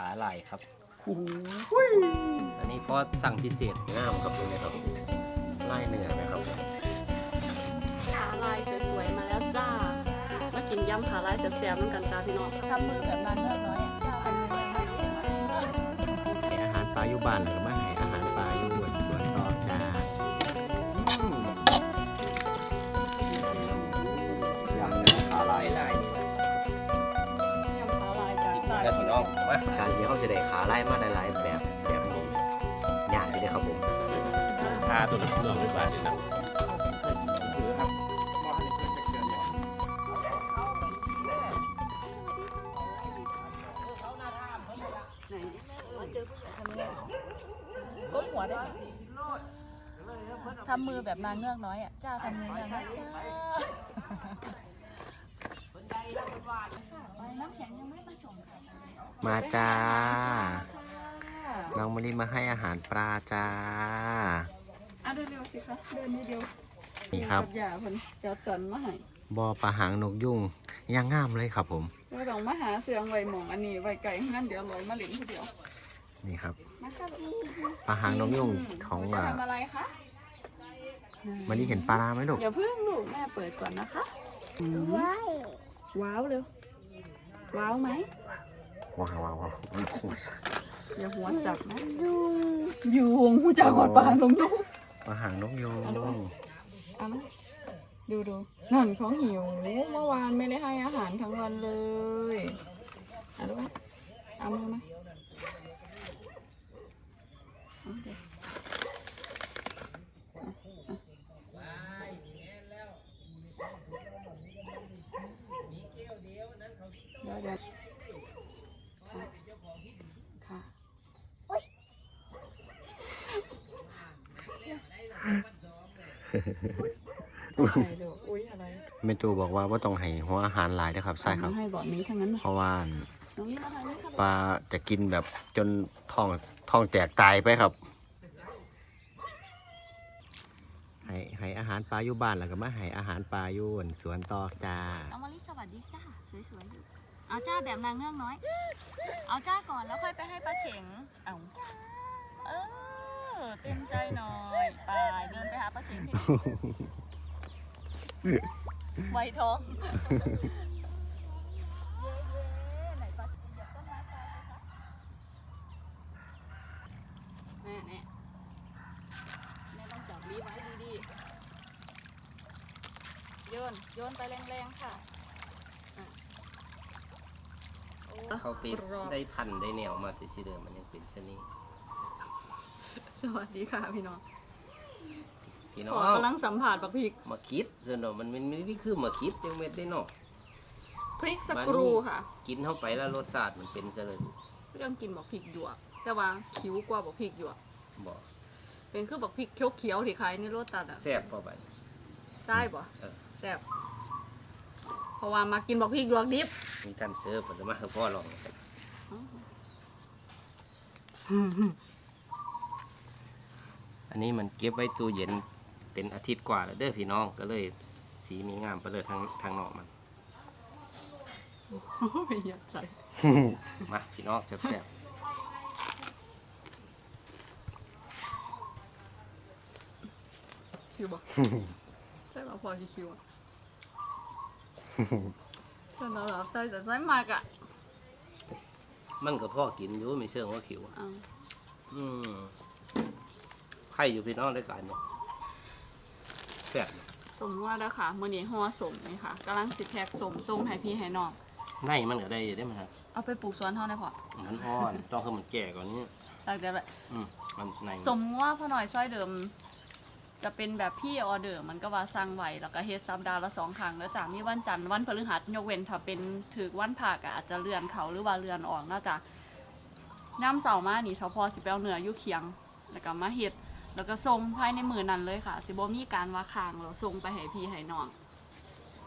ขาลายครับอันนี้เพราะสั่งพิเศษงามครับดูนะครับลายเนื้อนะครับขาลายสวยๆมาแล้วจ้ามากินยำขาลายแซ่บๆเหมือนกันจ้าพี่น้องทำมือแบบนางเงือกน้อยอะทำมือแบบนางเงือกน้อยให้อาหารปลาอยู่บ้านแล้วก็ม ได้ขาลายมาหลายๆ แบบแบบนี้ยากเลยครับผมพาตัวหลักเรื่องหรือเปล่าเนี่ยนะไหนมาเจอผู้ใหญ่ทำไงก้มหัวได้ไหมทำมือแบบนางเงือกน้อยอะจ้าทำมือนางเงือกจ้าไปน้ำแข็งยังไม่มาส่งค่ะ มาจ้า น้องมะลิมาให้อาหารปลาจ้าอะเร็วๆสิคะเดินนิดเดียวนี่ครับกับยาเพิ่นจัดสรรมาให้บอปลาหางนกยุ่งยังงามเลยครับผมเราต้องมาหาเสืองไว้หมองอันนี้ไว้ไก่งั้นเดี๋ยวลอยมาเหลินทีเดียว นี่ครับมาค่ะลูกปลาหางนกยุ่งของจะอ่าทำอะไรคะมะลิเห็นปลาร้าไหมลูกอย่าเพิ่งลูกแม่เปิดก่อนนะคะว้าวว้าวเร็วว้าวไหม ว้าวว้าวว้าวโอ้โหอย่าหัวสับนะยุงหูจากอดปากลงลูกปลาหางนกยุ่งเอาดูเอามาดูดูนั่นเขาหิวเมื่อวานไม่ได้ให้อาหารทั้งวันเลยเอาดูไหมเอามือมาเอาเดี๋ยวเดี๋ยวเดี๋ยวค่ะค่ะ อะไรลูกอุ้ยอะไรแม่ตูบอกว่าว่าต้องให้หัวอาหารหลายนะครับใช่ครับเอามาให้บอกนี้ทั้งนั้นนะเพราะว่าน้องนี่มาทางนี้ค่ะปลาจะกินแบบจนท้องท้องแตกตายไปครับ ให้ให้อาหารปลาอยู่บ้านแล้วก็มาให้อาหารปลาอยู่สวนต่อจ้าเอามาลิสวัสดีจ้าสวยๆอยู่เอาจ้าแบบนางเงือกน้อย เอาจ้าก่อนแล้วค่อยไปให้ปลาเข็งเอาเออ เต็มใจหน่อยไปเดินไปหาปลาเข็งที่ไวท้องเย้ๆไหนปลาเข็งเหยียบต้นไม้ปลาสิคะแน่แน่แม่ต้องจับลีไว้ดีๆโยนโยนไปแรงๆค่ะอะโอ้เขาไปกรอบได้พันธุ์ได้แนวมาที่สิเดิมมันยังเป็นเช่นนี้ สวัสดีค่ะพี่น้องพี่น้ขอองกำลังสัมผัสบักพริกมาคิดส่วนเนาะมันมันไม่ได้คือมาคิดยังเม็ดได้เนาะพริกสกรูค่ะ กินเข้าไปแล้วรสชาติมันเป็นซะเลยเรื่องกินบักพริกหยวก แต่ว่าคิ้วกว่าบักพริกหยวกบอกเป็นคือบักพริกเขียวๆที่ขายในรถตัดอะแซ่บพอไปใช่ปะเออแซ่บเพราะว่ามากินบักพริกหยวกดิบมีท่านเสิร์ฟผลไม้ให้พ่อลอง อันนี้มันเก็บไว้ตู้เย็นเป็นอาทิตย์กว่าแล้วเด้อพี่น้องก็เลยสีมีงามไปเลยทางทางนอกมัน ไม่อยากใส่มาพี่น้องแซ่บคิวบอกใช่ป่ะพอที่คิวอะแต่เราเราใส่แต่ใส่มากอะๆมันก็พ่อกินอยู่ไม่เชื่องว่าขิวอะเอาอืมไข่อยู่พี่น้องได้การเนี่ยแซ่บสมว่าแล้วค่ะมื่อนี้ห่อสมเลยค่ะกำลังสิแพ็กสมส่งให้พี่ให้น้องในมันก็ได้ได้ไหมครับเอาไปปลูกสวนเท่าได้พอมันอ่อนต้องให้มันแก่กว่านี้หลังจากนั้นอืมมันในสมว่าพ่อหน่อยซอยเดิม จะเป็นแบบพี่ออเดอร์มันก็ว่าสร้างไหวแล้วก็เฮ็ดสัปดาห์ละสองครั้งแล้วจ้ะมีวันจันทร์วันพฤหัสยกเว้นถ้าเป็นถือวันผักอะอาจจะเลื่อนเขาหรือว่าเลื่อนออกเนาะจ้ะน้ำเสาร์มานี่ทพอสิไปเอาเนื้ออยุเคียง แล้วก็มาเฮ็ด แล้วก็ส่งภายในมือนั้นเลยค่ะ สิบ่มีการว่าค้างเราส่งไปให้พี่ให้น้อง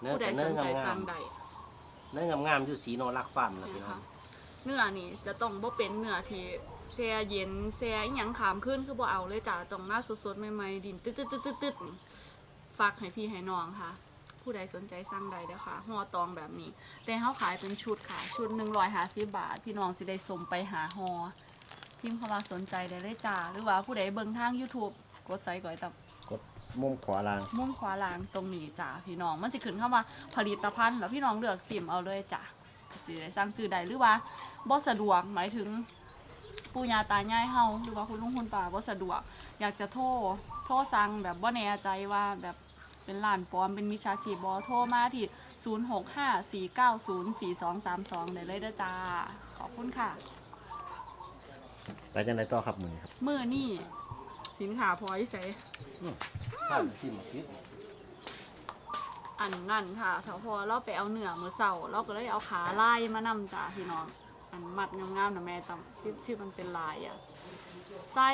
เนื้อผู้ใดแต่สเนื้อนใจงาสั่มงได้ ๆเนื้องามๆอยู่สีโนรักฟาร์มนะพี่น้อง เนื้อนี่จะต้องบ่เป็นเนื้อที่แช่เย็นแช่อิหยังขามขึ้นคือบ่เอาเลยจ้ะต้องมาสดๆใหม่ๆดินตึ๊ดๆๆๆๆนี่ฝากให้พี่ให้น้องค่ะ ผู้ใดสนใจสั่งใดเด้อค่ะห่อตองแบบนี้ แต่เขาขายเป็นชุดค่ะ ชุดหนึ่งร้อยห้าสิบบาท พี่น้องสิได้สมไปหาห่อ พิมพ์คำว่าสนใจได้เลยจ้า หรือว่าผู้ใดเบิ่งทาง YouTube กดไซก่อยตับกดมุมขวาล่าง มุมขวาล่างตรงนี้จ้าพี่น้อง มันสิขึ้นเข้ามาผลิตภัณฑ์แล้วพี่น้องเลือกจิ้มเอาเลยจ้ะสิได้สั่งซื้อใดหรือว่าบ่สะดวกหมายถึงปู่ย่าตายายเฮาหรือว่าคุณลุงคุณป้าบ่สะดวก อยากจะโทรโทรสั่งแบบบ่แน่ใจว่าแบบเป็นร้านปลอมเป็นมิจฉาชีพบ่โทรมาที่ 0654904232 ได้เลยเด้อจ้า ขอบคุณค่ะ ไปจังไดต่อครับมือครับมื้อนี้สินค้าพออยู่ไสข้ามซิมคิดอันนั่นค่ะถ้าพอเราไปเอาเนื้อมือเสาเราก็เลยเอาขาลายมานำจ้าพี่น้องอันมัดงามๆนะแม่ตำที่ที่มันเป็นลายอะไส้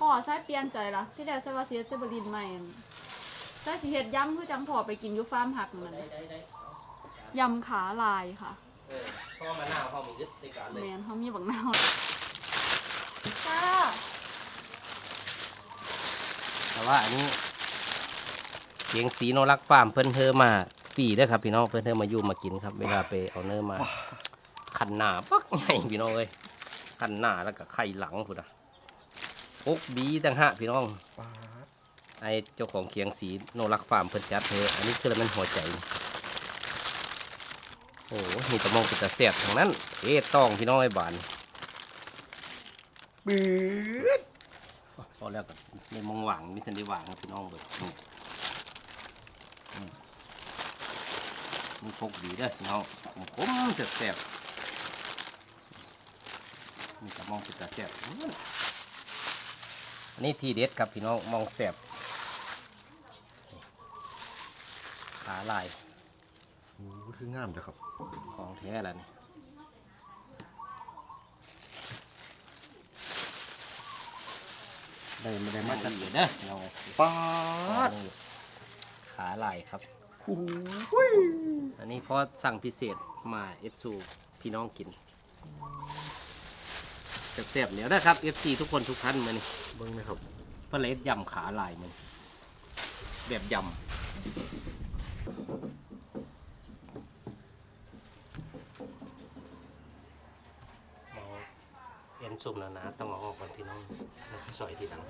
พ่อไส้เปลี่ยนใจละที่แรกไส้ว่าเสียเซบรินใหม่ไส้สีเห็ดยำคือจังพอไปกินอยูฟาร์มหักมันยำขาลายค่ะเออพ่อมาหน้าพ่อมียึดในการเลยแมนเขามีบักนาว จ้า แต่ว่าอันนี้เสียงสีโนรักฟาร์มเพิ่นเธอมาฟรีเด้อครับพี่น้องเพิ่นเธอมาอยู่มากินครับ เวลาไปเอาเนื้อมาขันหน้าปักใหญ่พี่น้องเอ้ยขันหน้าแล้วก็ไข่หลังพุ่นอะอกดีต่างหากพี่น้องไอเจ้าของเคียงสีโนรักฟาร์มเพิ่นจัดเธออันนี้คือมันหัวใจโอ้โหมีแตะมองเป็นตะเสียบทั้งนั้นเอ๊ะต้องพี่น้องไอ้บาน ปื๊ดพอแล้วก็ในมองหว่างมิทันได้หว่างพี่น้องเบิดนี่อืมมันพกดีเด้อพี่น้องผมคมเสียบเสียบมีแตะมองเป็นตะเสียบอันนี้ทีเด็ดครับพี่น้องมองเสียบขาลายโอ้คืองามจ้ะครับ ของแท้แล้วนี่ ได้ไม่ได้มาตัดเอียดเด้อเอาไว้ป้าดขาลายครับ โอ้ยอันนี้เพราะสั่งพิเศษมาเอสซูพี่น้องกินแซ่บๆแล้วนะครับ FC ทุกคนทุกท่านมานี่เบิ่งนะครับเพราะเลสยำขาลายมัน แบบยำเอา เอ็นซุ่มแล้วนะ ต้องเอาออกก่อนพี่น้องแล้วซอยทีหลัง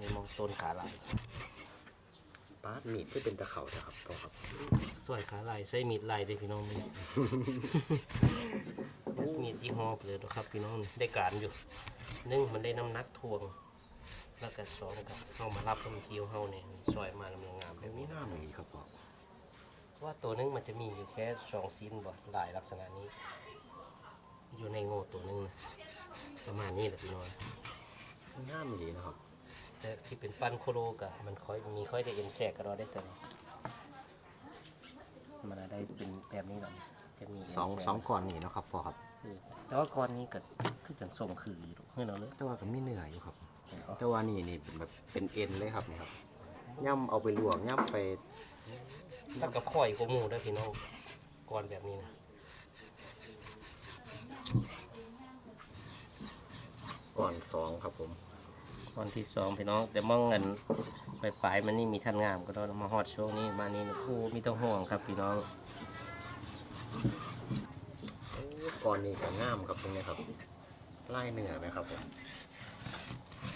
นี่มองต้นขาลายป้าดมีดที่เป็นตะเขาจ้ะครับพ่อครับส่วนขาลายใส่มีดลายได้พี่น้องนี่มีดยี่ห้อไปเลยนะครับพี่น้องนี่ได้การอยู่หนึ่งมันได้น้ำหนักทวง แล้วก็สองกับเข้ามารับน้ำคิ้วเฮาเนี่ยซอยมาลำงามๆแบแบบบนี้นี้งามอย่างนี้ครับพ่อเพราะว่าตัวหนึงมันจะมีอยู่แค่สองซีนบ่ลายลักษณะนี้ อยู่ในโง่ตัวหนึงนะประมาณนี้แหละพี่น้องงามอย่างนี้นะครับแต่ที่เป็นปั้นโคโลกะมันค่อยมีค่อยได้เอ็นแสกกระดอได้แต่นี้มันได้เป็นแบบนี้ก่อนจะมีเนสองแทรกสองก่อนนี่เนาะครับพ่อครับแต่ว่าก้อนนี้ก็คือจังส่งคืออยู่เพื่อนเราเลยแต่ว่าก็มีเนื้ออยู่ครับ แต่ว่านี่นี่เป็นแบบเป็นเอ็นเลยครับนี่ครับย่ำเอาไปลวกย่ำไปแล้วก็ค่อยกว่าหมูด้วยพี่น้องก้อนแบบนี้นะก่อนสองครับผมก้อนที่สองพี่น้อง แต่มองเงินไปปลายๆมันนี่มีท่านงามก็ต้องมาฮอดช่วงนี้มานี่นะโอ้มีต้องห่วงครับพี่น้องก่อนนี้ก็งามครับตรงนี้ครับไล่เนื้อไหมครับผม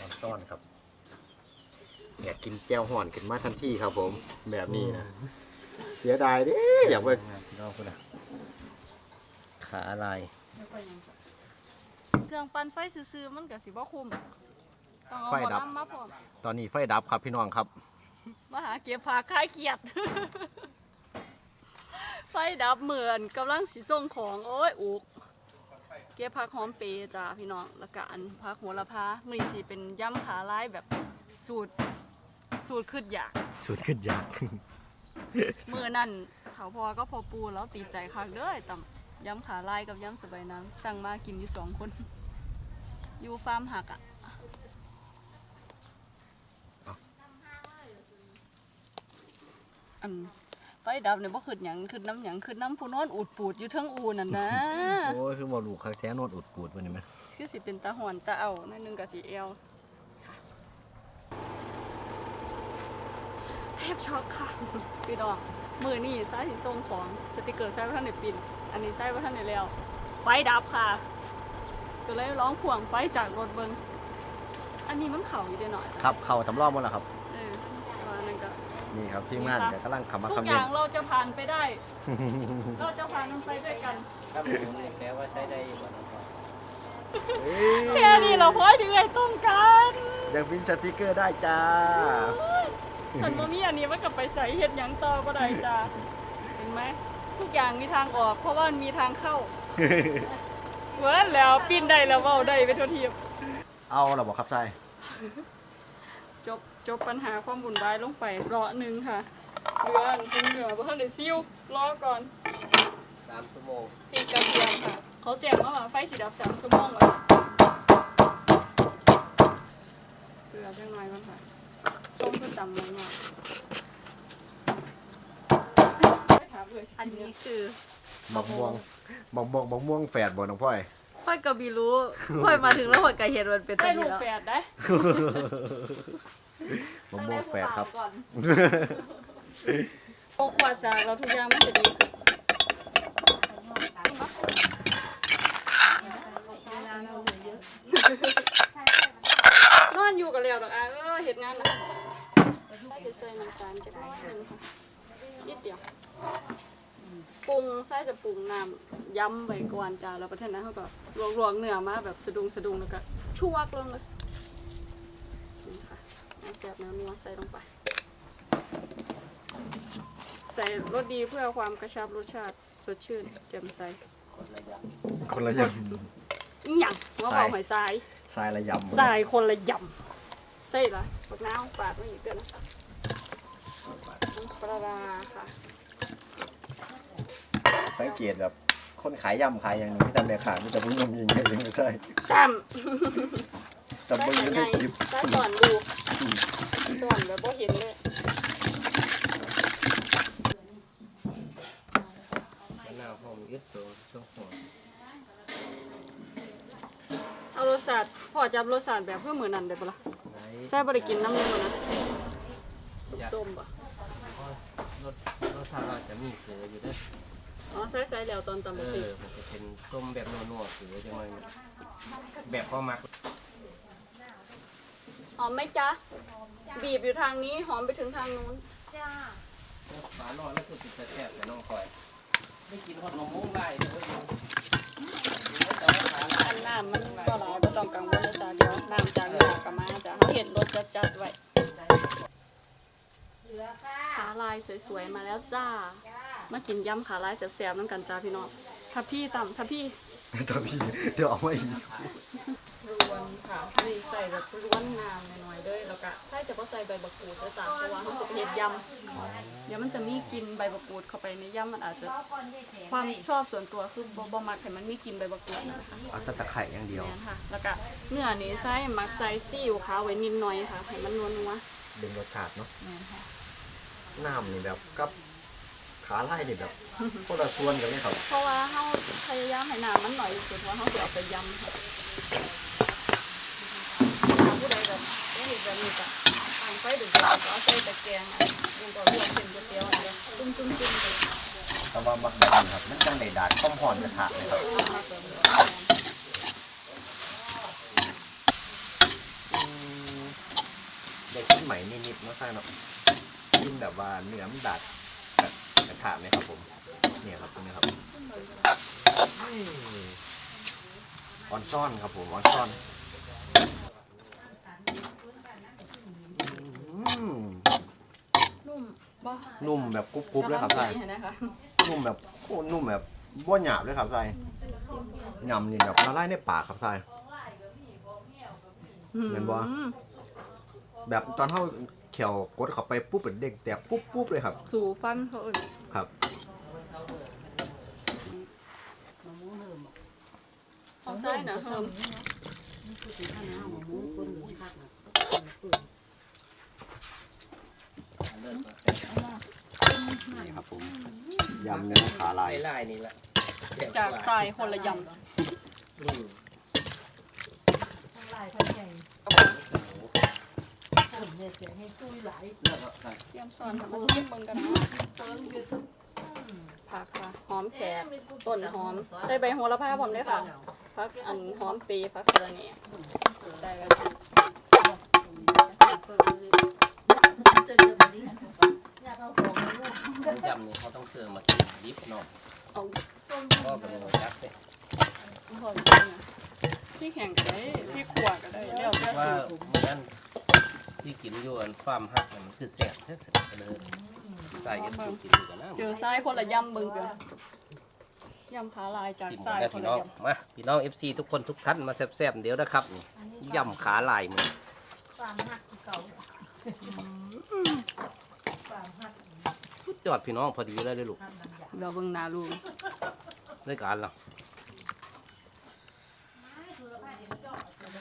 ตอนต้อนครับอยากกินแก้วห่อนขึ้นมาทันทีครับผม แบบนี้นะเสียดายเดิอยากไปงามพี่น้องคุณนะขาลายเครื่องปั่นไฟซื่อๆมันก็สิบ่คุ้มต้องเอาหมอลำมาพร้อมตอนนี้ไฟดับครับพี่น้องครับ มาหาเก็บผักคลายเครียด ไฟดับเหมือนกำลังสิส่งของโอ้ยอุกเก็บผักหอมเปรย์จ้าพี่น้องแล้วก็อันผักโหระพามื้อนี้สิเป็นยำขาลายแบบสูตรสูตรขึ้นอยากสุดขึ้นยากมื้อนั่นเขาพอก็พอปูแล้วตีใจคักเด้อตำยำขาลายกับยำสบายนางสั่งมากินอยู่สองคน อยู่ฟาร์มหักอะอันไฟ ดับเนี่ยบ่ขึ้นหยังขึ้นน้ำหยังขึ้นน้ำผู้นอนอูดปูดอยู่เทั้งอูนั่นนะ โอ้ยคือบ่รู้คักแท้นวดอุดปูดมันนี่ไหมคือสิเป็นตาหอนตาเอานั่นนึงก็สิเอวแทบช็อกค่ะ พี่น้องมือนี่ซ้ายสิส่งของสติกเกอร์ใส่ไว้ท่านในปินอันนี้ใส่ไว้ท่านในแล้วไฟดับค่ะก็เลยร้องพ่วงไฟจากรถเบิงอันนี้มันเข่าอยู่เด้หน่อยครับ เข้าสำรองหมดแล้วครับเออแต่ว่า นั่นก็นี่ครับทีมงานเดี๋ยวกำลังขับมาทุกคำอเย็นย่างเราจะผ่านไปได้ เราจะผ่านมันไปด้วยกันครับหมูนี่แปลว่าใช้ได้อยู่บ่น้องพลอยแค่นี้เราพอดีเลยต้องการยังพิมพ์สติกเกอร์ได้จ้า ฉันบ่มีอันนี้มันก็ไปใส่เฮ็ดหยังต่อบ่ได้จ้าเห็นไหมทุกอย่างมีทางออก เพราะว่ามันมีทางเข้าเหมือนแล้วปีนได้แล้วเว้าได้ไปทั่วทีบเอาเราบอกครับใช่จบ จบปัญหาความบุญวายลงไปรอหนึ่งค่ะเรือนเป็นเหนือบ่ทันได้ซิ่วรอก่อนสามชั่วโมงพริกกระเทียมค่ะ เขาแจ้งมาว่าไฟสิดับสามชั่วโมงเลยเกลือจังหน่อยก่อนค่ะส้มคือตำลงมาไม่ถามเลยอันนี้คือบักม่วงบักม่วงบักม่วงแฝดบ่น้องพ่อยพ่อยก็บีรู้พ่อยมาถึงแล้วพ่อยก็เห็นมันเป็นได้ตัวลูนี้กแล้วแฝดได้ บักม่วงแฝดครับ ก่อนโอ้ขวดสากเราทุกอย่างมันจะดีขึ้นนอนอยู่กับเรียวดอกอะเออเห็ดงานนะใส่จะใส่น้ำตาลจะน้อยหนึ่งค่ะนิดเดียวปรุงไส้จะปรุงน้ำย้ำไว้ก่อนจ้าแล้วประเทศนั้นเขาก็ลวกๆเนื้อมาแบบสะดุงสะดุงแล้วก็ชวกลงเลยนี่ ค่ะน้ำแซ่บเนื้อนัวใส่ลงไป ใส่รสดีเพื่อความกระชับรสชาติสดชื่นแจ่มใสคนละยอีหยังว่าเผาหอยทรายำทรายละยำทรายคนละยำใช่เหรอปักน้ำปาดไว้อีกเกินนะคะน้ำปลาร้าค่ะสังเกตแบบคนขายยำขายอย่างนี้ไม่ทำแม่ขายไม่แต่พุ่งยมยิงกันไม่ใช่แซ่ม แต่ใส่เบิ้งใหในญ่คลิปใส่สอนดูสอนแบบบ่เห็นเลยมะนาวหอมยึดโซช่วงหัวเอารสชาติพอจับรสชาติแบบเพื่อเหมือนนั่นได้ปะล่ะไหนใส่บริกินน้ำมันนะส้มๆปะเพราะรสรสชาติเราจะมีเกลืออยู่เด้วยอ๋อใส่ใส่แล้วตอนตำเอบักพริกอมันจะเป็นส้มแบบนัวๆเกลือจังเลยแบบพ่อมักห อมไหมจ๊ะ บีบอยู่ทางนี้หอมไปถึงทางนู้นฝานอนแล้วคือติดแซ่บแต่น้องคอย ไม่กินหอดนมมุ้งได้เลยอันน้ำมันก็หลายบ่ต้องกังวลเลยจ้ะเดี๋ยวน้ำจากเรือกับมาจ้ะเขาเห็นรสจัดๆไว้ขาลายสวยๆมาแล้วจ้า มากินยำขาลายแซ่บๆน้ำกันจ้าพี่น้องถ้าพี่ต่ำถ้าพี่ แต่พี่เดี๋ยวเอามาอีกรวนค่ะนี่ใส่แบบร้วนน้ำหน่อยๆด้วยแล้วก็ใส่จะก็ใส่ใบบักกูดด้วยจ้ะเพราะว่าเขาจะเห็ดยำเดี๋ยวมันจะมีกลินใบบักกูดเข้าไปในยำมันอาจจะความชอบส่วนตัวคือบ่บ่มักให้มันมีกลินใบบักกูดนะคะเอาแต่ตะไคร่อย่างเดียวแม่นค่ะ แล้วก็เนื้อนี้ใส่มักใส่ซีอิ๊วขาวไว้นิดหน่อยค่ะให้มันนัวนัวดึงรสชาติเนาะๆแม่นค่ะ น้ำนี่แบบกับ ขาไล่นี่แบบคนละส่วนกันเลยครับเพราะว่าเขาพยายามให้น้ำมันหน่อยสุดเพราเขาจะเอาไปยำค่ะผู้ใดแบบไม่เห็นแบบนี้ก็ตั้งไฟดึกๆก็เอาใส่ตะแกรงอะยังก็ลวกเป็นก๋วยเตี๋ยวอันเดียวจุ่มๆๆเลยแต่ว่ามักแบบนี้ครับมันจังในดาดข้มหอนกระทะเลยครับเอามาแบบนี้เด็กขึ้นใหม่นิดๆเนาะใช่เนาะกินแบบว่าเนื้อมันดาด แบบกระทะไหมครับผม เนี่ยครับตรงนี้ครับอืมออนซ่อนครับผมออนซ่อนอืมนุ่มบ่นุ่มแบบกรุบๆเลยครับใช่กำลังดีนะคะนุ่มแบบโอ้นุ่มแบบบ่หยาบเลยครับใช่ยำนี่แบบละลายในปากครับใช่แม่นบ่อืมแบบตอนเท่าเขียวกดเข้าไปปุ๊บเป็นเด้งแตกปุ๊บปุ๊บเลยครับ สู่ฟันเขาเอื่นครับ เขาใส่นะเฮิมเลิศมาแซ่บนี่ครับผมยำเนื้อขาลายไล่นี่แหละจากทรายคนละยอืมทั้งหลายทั้งใหญ่ผม เนี่ยเสียงให้ตุ้ยหลายเตรียมซ้อนทำมาซิมเบิ่งกันนะผักค่ะ หอมแขกต้นหอมใส่ใบโหระพาผมด้วยค่ะผักอันหอมปีผักสะระแหน่ได้แล้วอยากเอาของมาลูกน้ำยำนี่เขาต้องเสิร์ฟมากินดิบเนาะเอาก็กระโดดยักเลยพอจริงพี่แข่งก็ได้พี่ขวก็ได้เรียกว่าเมื่อนั้น ที่กินอยู่อันฟาร์มฮักเนี่ยมันคือแซ่บแท้ๆเลยใส่กันกินอยู่กันนะเจอทรายคนละยำเบิ่งกันยำขาลายจากสิมทรายได้คนพี่ละน้องยมาพี่น้อง FC ทุกคนทุกท่านมาแซ่บๆเดี๋ยวนะครับนี่ยำขาลายมือฟางหักเก่าฟางหักสุดยอดพี่น้องพอดีเลยเลยลูกทำมันอยากำเราเบิ่งหนาลูกด้วยการเรา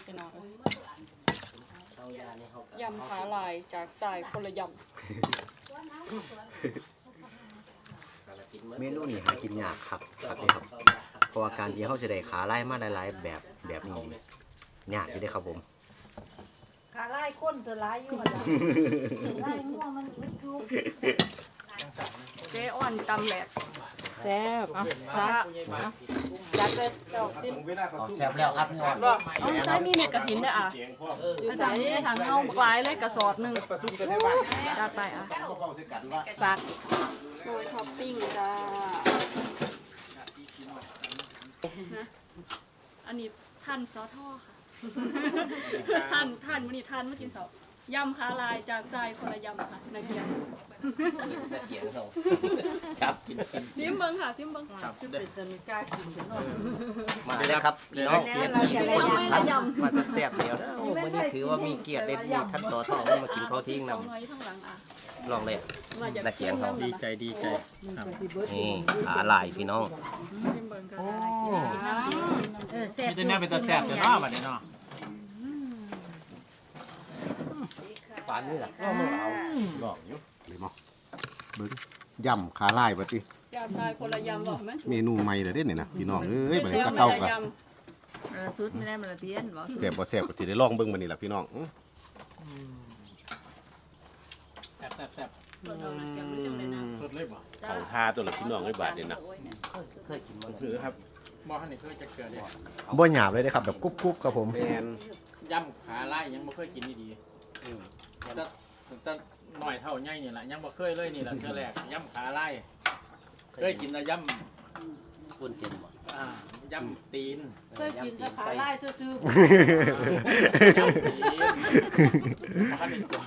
ไปนอน ยำขาลายจากทรายคนละยเมนูนี้หากินยากครับครับนี่ครับเพราะว่าการที่เขาจะได้ขาลายมาหลายๆแบบแบบนี้นี่ยากอยู่เด้อครับผมขาไล่ก้นจะไล่อยู่อะจ้ะไล่ง่วงมันอึดอยู่ำเจ๊อ้อนตำแหลก แซ่บอะพักจัดเลยเจ้าซิมแซ่บแล้วครับพี่น้องบอกเอาใช้มีเม็ดกระถินด้วยอะอยู่อาไหนจารย์ทางเอาบักหลายเลยกระสอบหนึ่งจัดไปอะฝากโรยท็อปปิ้งจ้านะอันนี้ท่านซอท่อค่ะท่านท่านวันนี้ท่านเมื่อกินเขาว ยำขาลายจากทรายคนละยำค่ะนักเรียนแม่เกียงเขาครับกินกินซิมเบิ้งค่ะซิมเบิ้งจะเป็นจะมีกล้ากินกันหน่อยมาเลยครับพี่น้อง FC ทุกคนทุกท่านมาแซ่บๆเดี๋ยวนะโอ้วันนี้ถือว่ามีเกียรติได้มีท่านสอทอมากินข้าวเทิ้งสนองน้อยทั้งหลังอะำลองเลยมาจากนักเรียนเขาดีใจดีใจมันก็สิเบิดนี่ขาลายพี่น้องซิมเบิ้งกันเออแซ่บมีแต่แนวเป็นตาแซ่บแต่เนาะบัดนี้เนาะ ปานนี่แหละก็มึงเอาบอกอยู่เลยมั้งเบิ้งยำขาลายบัดติยำทรายคนละยำบอกไหมเมนูใหม่เลยเด้เนี่ยนะพี่น้องเอ้ยบัดนี้ตะเก่ากันเออสุดไม่ได้มันละเพี้ยนบอกแซ่บบ่แซ่บก็สิได้ลองเบิ่งบัดนี้ล่ะพี่น้องอื้อแซ่บแซ่บแซ่บตัวเราหนักจังไม่จังเลยนะสดเลยบ่เขาทาตัวละพี่น้องเอ้ยบาดนี่นะเคยกินมาคือครับบ่ทันได้เคยจะเกิดเลยบ่หยาบเลยนะครับแบบกรุบๆครับผมแม่นยำขาลายยังบ่เคยกินดีๆ แต่แต่หน่อยเท่าใหญ่นี่แหละยังบ่เคยเลยนี่แหละเทื่อแรกยำขาลายเคยกินแต่ยปุ้นเสียนบ่ำอ่ายำตีน เคยกินแต่ขาไล่ซื่อยำตีนบ่ทันได้กิน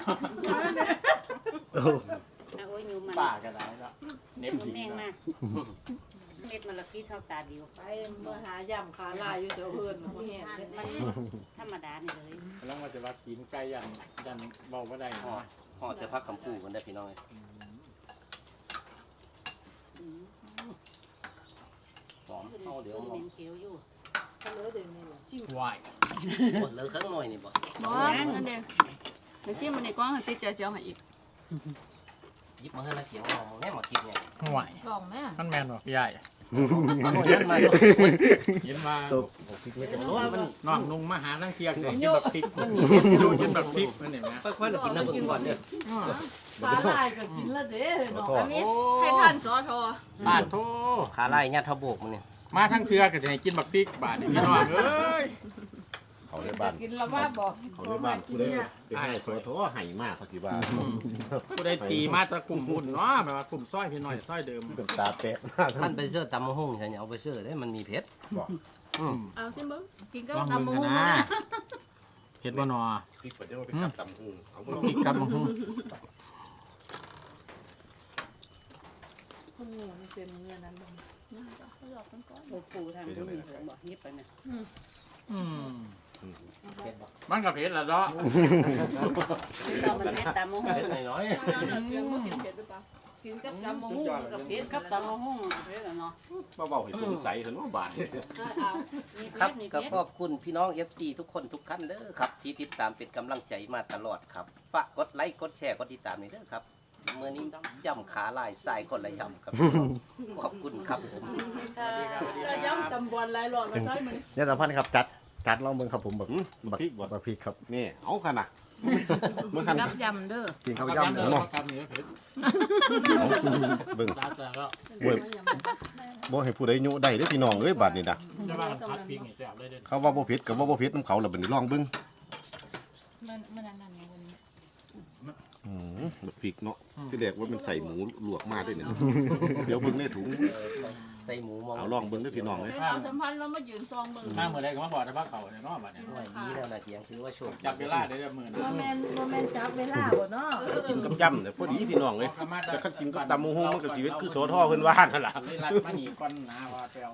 เอาไว้อยู่มันป่าก็ได้แล้วเน็บมันดีแม่งนะมาก เม็ดมันละพี่เท่าตาเดียวไปมาหายำขาไล่อยู่เดี๋ยวเฮือนมันแห้งเลยมันธรรมดานี่เลยแล้วมันจะว่ากินไก่ยันยันเบาบ่ได้ห่อเนาะห่อจะพักคำพูกันได้พี่น้องอืมหอมเอาเดี๋ยวต้นมองเมนเขียวอยู่ก็เลยเดี๋ยวนี้ล่ะชิมวายหมดเลยเครื่องหน่อยนี่บ่บอสนั่นเด้เดี๋ยวซิมมันในกว้างให้ติดใจเสียวให้อีก ยิบมาให้ละเกียงเอาแม่มากินไงวายลองไหมมันแม่นบ่ใหญ่มันเยอะมาเห็นว่าล้นมันน้องนุ่งมาหาทั้งเที่ยงกินแบบพริกมันมีดูกินแบบพริกมันเห็นไหมค่อยๆเรากินน้ำบึงก่อนเนี่ยขาไล่ก็กินแล้วเด้เนาะอันนี้ให้ท่านจอทอบาดโทขาไล่ญาติทบกมันเนี่ยมาทั้งเทือก็จะให้กินแบบพริกบาดนี่พี่น้องเอ้ย เขาในบ้าน กินแล้วว่าบอกเขาในบ้านผู้ใดเป็นให้โซโทไห้มากเขาสิว่าผู้ใดตีมาจะกลุ่มหุ่นเนาะแบบว่ากลุ่มซ้อยพี่น้อยซ้อยเดิมเป็นตาแปะหน้ามันไปเชื่อตำมะฮุ่งใช่ไหมเอาไปเชื่อได้มันมีเพชรบอกอืมเอาซิมเบิ้งกินก็ลองทำมึมืงอกันมานะเห็ดบ่นอพริกเดี๋ยวไปจับตำหูเอาบ่ลองพริกกับมังหุ่นคนงูมันเป็นเงื่อนนั้นบ่โอ้ปูทางนู้นนี่บอกยิบไปนะอืมเพชรบ่ มันกับเผ็ดละเนาะเรามันเม็ดตามมะฮุ่เพงชรน้อยเพียงบ่กินเผ็ดหรือเปล่ากินกับจำมะฮุ่งกับเพชรกักับบตามมะฮุ่งเผ็ดละเนาะเบาๆให้สงสัยเถอะเนาะบาดนี่เอามีๆเพครับชรมีเพก็ชรขอบคุณพี่น้อง FC ทุกคนทุกท่านเด้อครับ ที่ติดตามเป็นกำลังใจมาตลอดครับฝากกดไลค์กดแชร์กดติดตามนี่เด้อครับเมื่อนี้ย่ำขาลายใส่คนละย่ำครับ ขอบคุณครับผมแต่ย้ำตำบลหลายหลอดมาใช้มือเนี่ยสัมพันธ์ครับจัด จัดลองเบิ่งครับผมแบบอืมบักพริกบ่ บักพริกครับนี่เอาขนาดเมื่อคันกับยำเด้อกินข้าวกับย่ำยำเนาะกับเหนือเผ็ดเอาเบิ่งร้านแต่ก็เว้ยบ่ให้ผู้ใดยุได้เด้อพี่น้องเอ้ยบาดนี้นะจะว่ากันพัดพริกนี่แซ่บเลยเด้อเขาว่าบ่เผ็ดก็ว่าบ่เผ็ดนํเขาล่ะบัดนี้ลองเบิ่งมันมันอันนั้นไงวันนี้อืมบักพริกเนาะที่แรกว่ามันใส่หมูลวกมาด้วยเนี่ยเดี๋ยวเบิ่งในถุง ใส่หมูมองเอาลองเบิ่งเด้อพี่น้องเอ้ยให้เราสัมพันธ์แล้วมายืนซองเบิ่งมาเมื่อไรก็มาบอกแต่ว่าเขาเนี่ยเนาะบัดเนี่ยหน่วยนี้แล้วนะเทียงถือว่าโชคจับเวลาได้เด้อมื้อโมเมนโมเมนจับเวลาบ่เนาะกินกับยำเนี่ยพอดีพี่น้องเอ้ยแต่คันกินกับตำบักหุ่งมันก็สิเฮ็ดคือโสทอเพิ่นว่านั่นล่ะ เลยรัดมาหนีก่อนนะว่าไปเอา